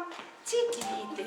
Вам ці квіти.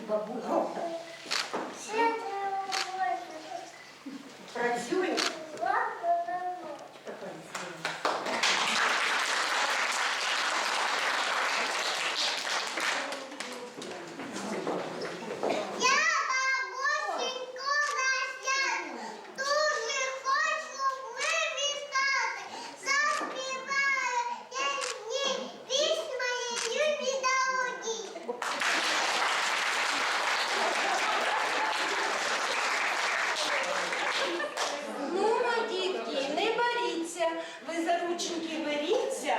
babou ви за рученьки беріться,